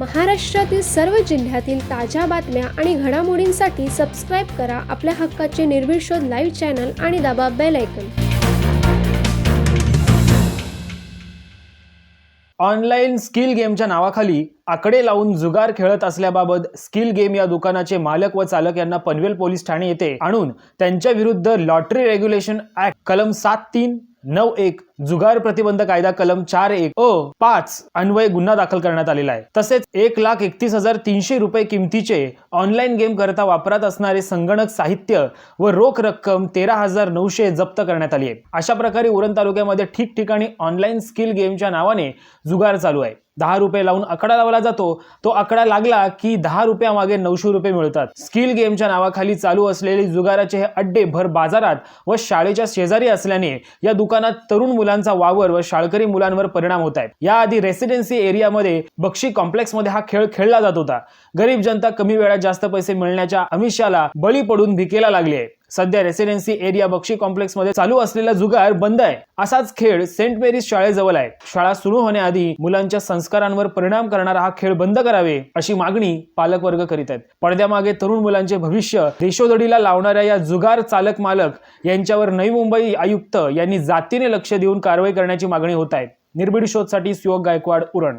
महाराष्ट्रातील सर्व जिल्ह्यातील ताज्या बातम्या आणि घडामोडींसाठी सबस्क्राईब करा आपल्या हक्काचे निर्भीड शोध लाईव्ह चॅनल आणि दाबा बेल ऐकन ऑनलाईन स्किल गेमच्या नावाखाली आकडे लावून जुगार खेळत असल्याबाबत स्किल गेम या दुकानाचे मालक व चालक यांना पनवेल पोलीस ठाणे येथे आणून त्यांच्या विरुद्ध लॉटरी रेग्युलेशन ऍक्ट कलम सात तीन नऊ एक जुगार प्रतिबंध कायदा कलम चार एक अ पाच अन्वय गुन्हा दाखल करण्यात आलेला आहे. तसेच एक लाख एकतीस हजार तीनशे रुपये किमतीचे ऑनलाईन गेम करता वापरात असणारे संगणक साहित्य व रोख रक्कम तेरा हजार नऊशे जप्त करण्यात आली आहे. अशा प्रकारे उरण तालुक्यामध्ये ठिकठिकाणी ऑनलाईन स्किल गेमच्या नावाने जुगार चालू आहे. दहा रुपये लावून आकडा लावला जातो. तो आकडा लागला की दहा रुपयामागे नऊशे रुपये मिळतात. स्किल गेमच्या नावाखाली चालू असलेले जुगाराचे हे अड्डे भर बाजारात व शाळेच्या शेजारी असल्याने या दुकानात तरुण मुलांचा वावर व शाळकरी मुलांवर परिणाम होत आहेत. याआधी रेसिडेन्सी एरियामध्ये बक्षी कॉम्प्लेक्समध्ये हा खेळ खेळला जात होता. गरीब जनता कमी वेळात जास्त पैसे मिळण्याच्या अमिषाला बळी पडून भिकेला लागली आहे. सध्या रेसिडेन्सी एरिया बक्षी कॉम्प्लेक्समध्ये चालू असलेला जुगार बंद आहे. असाच खेळ सेंट मेरीज शाळेजवळ आहे. शाळा सुरू होण्याआधी मुलांच्या संस्कारांवर परिणाम करणारा हा खेळ बंद करावे अशी मागणी पालकवर्ग करीत आहेत. पडद्यामागे तरुण मुलांचे भविष्य रेशोदडीला लावणाऱ्या या जुगार चालक मालक यांच्यावर नवी मुंबई आयुक्त यांनी जातीने लक्ष देऊन कारवाई करण्याची मागणी होत आहे. निर्भीड शोधसाठी सुयोग गायकवाड उरण.